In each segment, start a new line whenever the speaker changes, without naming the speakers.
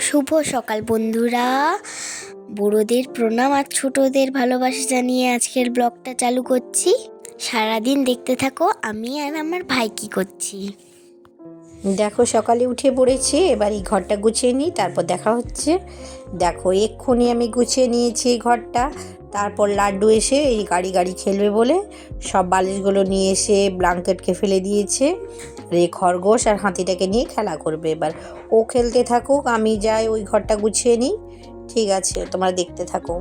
শুভ সকাল বন্ধুরা। বুড়োদের প্রণাম আর ছোটদের ভালোবাসা জানিয়ে আজকের ব্লগটা চালু করছি। সারাদিন দেখতে থাকো, আমি আর আমার ভাই কি করছি।
দেখো, সকালে উঠে পড়েছি, এবার এই ঘরটা গুছিয়ে নিই, তারপর দেখা হচ্ছে। দেখো, এক্ষুনি আমি গুছিয়ে নিয়েছি এই ঘরটা। তারপর লাড্ডু এসে এই গাড়ি গাড়ি খেলবে বলে সব বালিশগুলো নিয়ে এসে ব্ল্যাঙ্কেটকে ফেলে দিয়েছে। রে খরগোশ আর হাতিটাকে নিয়ে খেলা করবে এবার। ও খেলতে থাকুক, আমি যাই ওই ঘরটা গুছিয়ে নিই। ঠিক আছে, তোমরা দেখতে থাকো।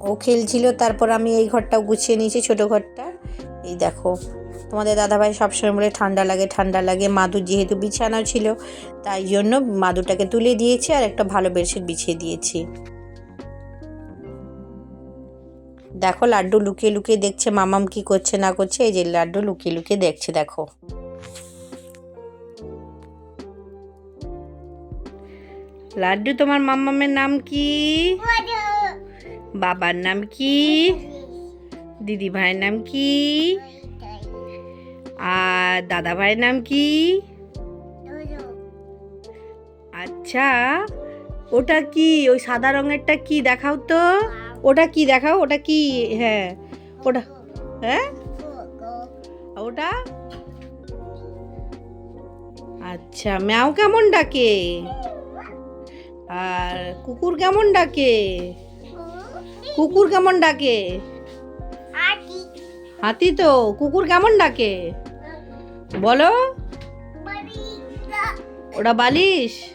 ও খেলছিল, তারপর আমি এই ঘরটাও গুছিয়ে নিয়েছি, ছোট ঘরটা। এই দেখো তোমাদের দাদাভাই সবসময় বলে ঠান্ডা লাগে ঠান্ডা লাগে। মাদুর যেহেতু বিছানাও ছিল তাই জন্য মাদুরটাকে তুলে দিয়েছি আর একটা ভালো বেডশিট বিছিয়ে দিয়েছি। দেখো লাড্ডু লুকিয়ে লুকিয়ে দেখছে মামাম কি করছে না করছে এই যে লাড্ডু লুকিয়ে লুকিয়ে দেখছে দেখো। লাড্ডু তোমার মাম্মামের নাম কি? বাবার নাম কি? দিদি ভাইয়ের নাম কি? আর দাদা ভাইয়ের নাম কি? আচ্ছা ওটা কি ওই সাদা রঙেরটা কি দেখাও তো? ওটা কি দেখাও? ওটা কি হ্যাঁ। ওটা হ্যাঁ? ওটা? আচ্ছা ম্যাও কেমন ডাকে? আর কুকুর কেমন ডাকে? কুকুর কেমন ডাকে? হাতি তো কুকুর কেমন ডাকে? বলো। ওটা বালিশ।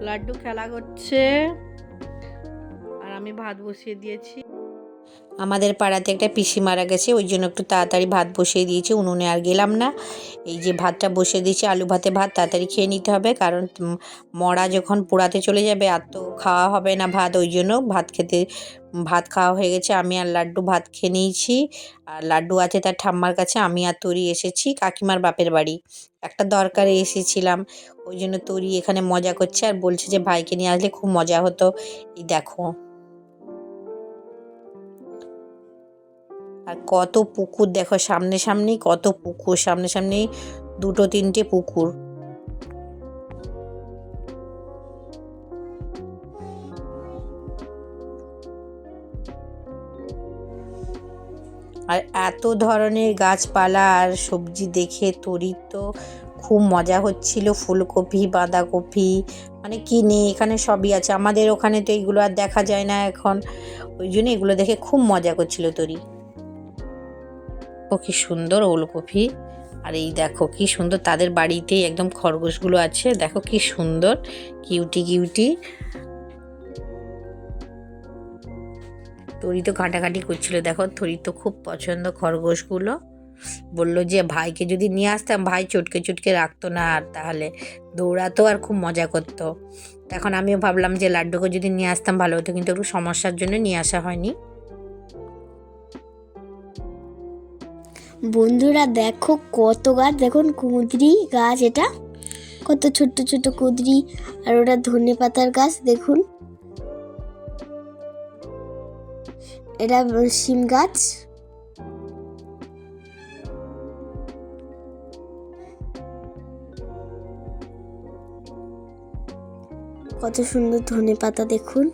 লাড্ডু খেলা করছে। আর আমি ভাত বসিয়ে দিয়েছি। আমাদের পাড়াতে একটা পিসি মারা গেছে, ওই জন্য একটু তাড়াতাড়ি ভাত বসিয়ে দিয়েছি। উনুনে আর গেলাম না। এই যে ভাতটা বসিয়ে দিয়েছি, আলু ভাতে ভাত, তাড়াতাড়ি খেয়ে নিতে হবে, কারণ মরা যখন পোড়াতে চলে যাবে, আর তো খাওয়া হবে না ভাত, ওই জন্য ভাত খেতে, ভাত খাওয়া হয়ে গেছে। আমি আর লাড্ডু ভাত খেয়ে নিয়েছি। আর লাড্ডু আছে তার ঠাম্মার কাছে, আমি আর তরি এসেছি, কাকিমার বাপের বাড়ি। একটা দরকারে এসেছিলাম, ওই জন্য তরি এখানে মজা করছে, আর বলছে যে ভাইকে নিয়ে আসলে খুব মজা হতো। এই দেখো। আর কত পুকুর দেখো সামনে সামনেই কত পুকুর সামনে সামনেই দুটো, তিনটে পুকুর। আর এত ধরনের গাছপালা আর সবজি দেখে তরির তো খুব মজা হচ্ছিল, ফুলকপি, বাঁধাকপি মানে কি নেই, এখানে সবই আছে। আমাদের ওখানে তো এগুলো আর দেখা যায় না এখন। ওই জন্য এগুলো দেখে খুব মজা করছিল তরি। ও কি সুন্দর ওলকপি। আর এই দেখো কি সুন্দর, তাদের বাড়িতেই একদম খরগোশগুলো আছে। দেখো কি সুন্দর, কিউটি কিউটি। তরি তো কাটাকাটি করছিল, দেখো তরি তো খুব পছন্দ খরগোশগুলো। বলল যে, ভাইকে যদি নিয়ে আসতাম, ভাই চটকে চটকে রাখতো না আর তাহলে। দৌড়াতো আর খুব মজা করতো। তখন আমিও ভাবলাম যে, লাড্ডুকে যদি নিয়ে আসতাম, ভালো হতো। কিন্তু একটু সমস্যার জন্য নিয়ে আসা হয়নি।
বন্ধুরা দেখো কত গাছ, দেখুন কুঁদরি গাছ এটা। কত ছোট্ট ছোট্ট কুঁদরি আর ওটা ধনে পাতার গাছ, দেখুন। এটা শিম গাছ। কত সুন্দর ধনে পাতা, দেখুন।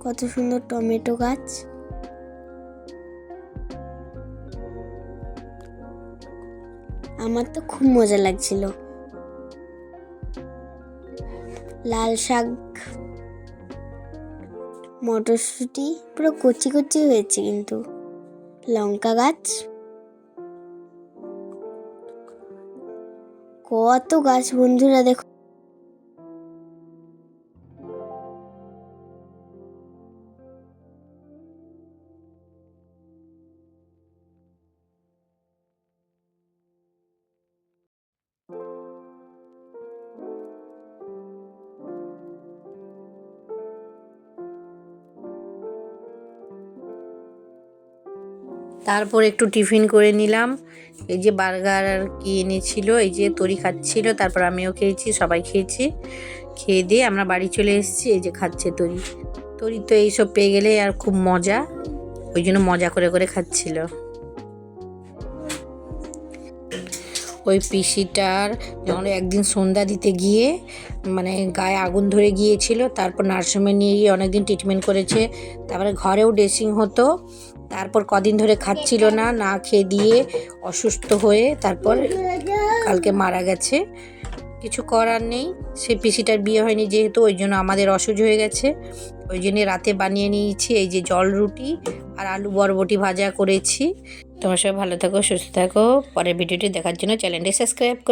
কত সুন্দর টমেটো গাছ। আমার তো খুব মজা লাগছিল। লাল শাক, মটরশুঁটি, পুরো কচি কচি হয়েছে কিন্তু। লঙ্কা গাছ, কত গাছ বন্ধুরা দেখো।
তারপর একটু টিফিন করে নিলাম। এই যে বার্গার আর কি এনেছিল, এই যে তরি খাচ্ছিল, তারপর আমিও খেয়েছি, সবাই খেয়েছি। খেয়ে দিয়ে আমরা বাড়ি চলে এসেছি, এই যে খাচ্ছে তরি। তরি তো এইসব পেয়ে গেলে আর খুব মজা, ওই জন্য মজা করে করে খাচ্ছিল। ওই পিসিটার যখন একদিন সন্ধ্যা দিতে গিয়ে মানে গায়ে আগুন ধরে গিয়েছিল, তারপর নার্সিংহোমে নিয়ে গিয়ে অনেকদিন ট্রিটমেন্ট করেছে, তারপরে ঘরেও ড্রেসিং হতো তারপর কদিন ধরে খাচ্ছিল না না খেয়ে দিয়ে অসুস্থ হয়ে তারপর কালকে মারা গেছে। কিছু করার নেই, সে পিসিটার বিয়ে হয়নি যেহেতু, ওই জন্য আমাদের অসুজ হয়ে গেছে। ওই জন্যে রাতে বানিয়ে নিয়েছি এই যে জল রুটি আর আলু বরবটি ভাজা করেছি। তোমার সবাই ভালো থাকো, সুস্থ থাকো। পরের ভিডিওটি দেখার জন্য চ্যানেলটি সাবস্ক্রাইব করে